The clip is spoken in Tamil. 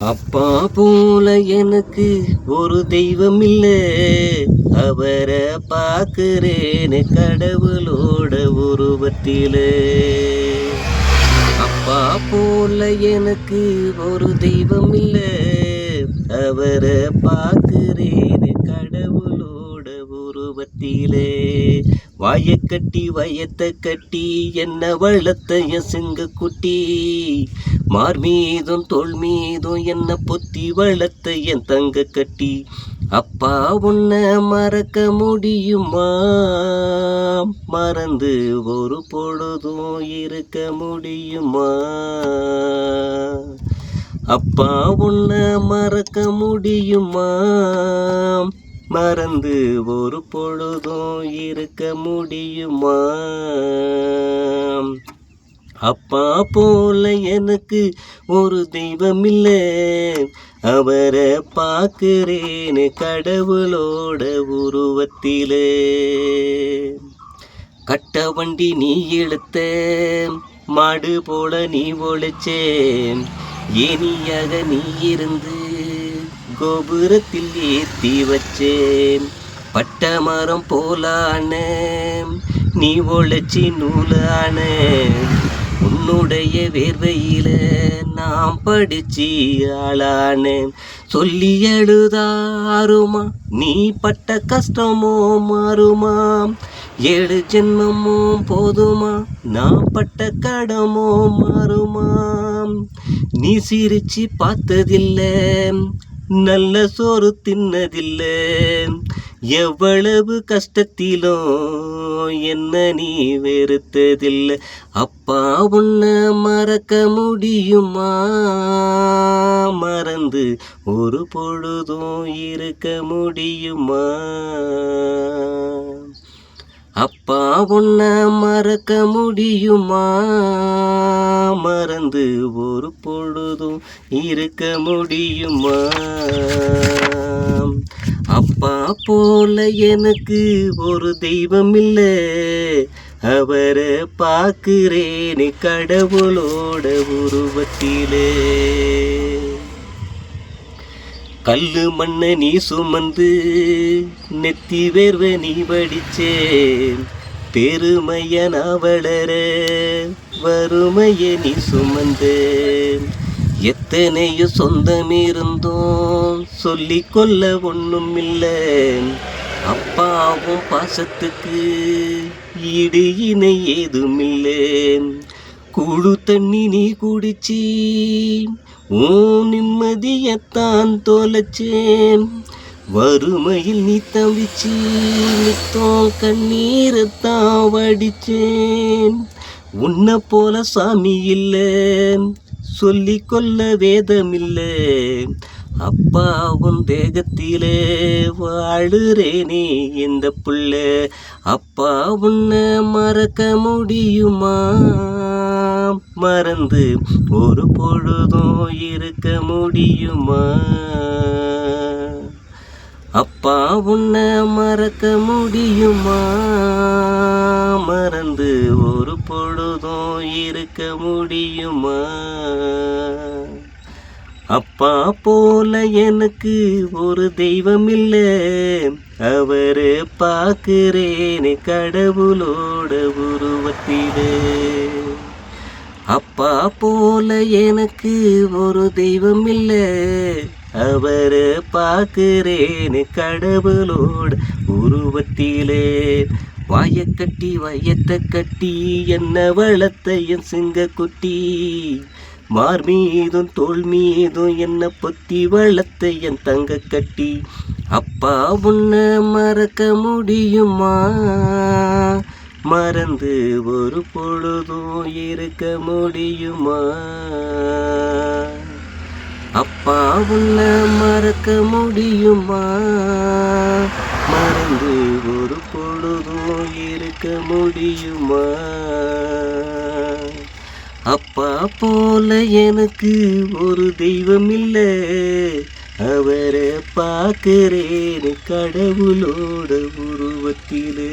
அப்பா போல எனக்கு ஒரு தெய்வம் இல்ல அவரை பார்க்கிறேன் கடவுளோட உருவத்தில. அப்பா போல எனக்கு ஒரு தெய்வம் இல்ல அவரை பார்க்கிறேன் கடவுளோட உருவத்திலே. வாய கட்டி வயத்தை கட்டி என்ன வளர்த்த சிங்க குட்டி? மார் மீதும் தோல் மீதும் என்ன பொத்தி வளத்தை என் தங்க கட்டி? அப்பா உன்னை மறக்க முடியுமா? மறந்து ஒரு பொழுதும் இருக்க முடியுமா? அப்பா உன்னை மறக்க முடியுமா? மறந்து ஒரு பொழுதும் இருக்க முடியுமா? அப்பா போல எனக்கு ஒரு தெய்வம் இல்லை அவரை பார்க்கிறேன் கடவுளோட உருவத்திலே. கட்ட வண்டி நீ இழுத்த மாடு போல நீ ஒழிச்சேன் ஏனியாக நீ இருந்து கோபுரத்தில் ஏத்தி வச்சேன். பட்ட மரம் போலான நீ ஒழச்சி நூலான. உன்னுடைய வேர்வையில நாம் படிச்சு ஆளானேன் சொல்லி எழுதாருமா நீ பட்ட கஷ்டமோ மாறுமா? ஏழு ஜென்மமோ போதுமா நான் பட்ட கடமோ மாறுமா? நீ சிரிச்சு பார்த்ததில்லை நல்ல சோறு தின்னதில்லை. எவ்வளவு கஷ்டத்திலும் என்ன நீ வெறுத்ததில்லை. அப்பா உன்னை மறக்க முடியுமா? மறந்து ஒரு பொழுதும் இருக்க முடியுமா? அப்பா மறக்க முடியுமா? மறந்து ஒரு பொழுதும் இருக்க முடியுமா? அப்பா போல எனக்கு ஒரு தெய்வம் இல்லை அவரை பார்க்கிறேனே கடவுளோட உருவத்திலே. கல்லு மண்ணை நீ சுமந்து நெத்தி வேர்வை நீ வடிச்சேன் பெருமைய நான் வளர வறுமைய நீ சுமந்து எத்தனையோ சொந்தம் இருந்தோம் சொல்லிக்கொள்ள ஒன்றும் இல்லை. அப்பாவும் பாசத்துக்கு ஈடு இணை ஏதும் குழு தண்ணி நீ குடிச்சி ஓ நிம்மதியத்தான் தொலைச்சேன். வறுமையில் நீ தவிச்சு நித்தம் கண்ணீரைத்தான் வடிச்சேன் உன்னை போல சாமி இல்லை சொல்லி கொள்ள வேதம் இல்லை அப்பாவும் தேகத்திலே வாழுறேனே இந்த புள்ள. அப்பா உன்னை மறக்க முடியுமா? மறந்து ஒரு பொழுதும் இருக்க முடியுமா? உன்னை மறக்க முடியுமா? மறந்து ஒரு பொழுதும் இருக்க முடியுமா? அப்பா போல எனக்கு ஒரு தெய்வம் இல்லை அவரு பார்க்கிறேனே கடவுளோட உருவத்திலே. அப்பா போல எனக்கு ஒரு தெய்வம் இல்லை அவரை பார்க்கிறேன் கடவுளோடு உருவத்திலே. வாய கட்டி வயத்தை கட்டி என்ன வளத்தையும் என் சிங்க குட்டி. மார் மீதும் தோல் மீதும் என்ன பொத்தி வளத்தை என் தங்க கட்டி. அப்பா உன்னை மறக்க முடியுமா? மறந்து ஒரு பொழுதும் இருக்க முடியுமா? அப்பா உன்னை மறக்க முடியுமா? மறந்து ஒரு பொழுதும் இருக்க முடியுமா? அப்பா போல எனக்கு ஒரு தெய்வம் இல்லை அவரை பார்க்கிறேன் கடவுளோட உருவத்திலே.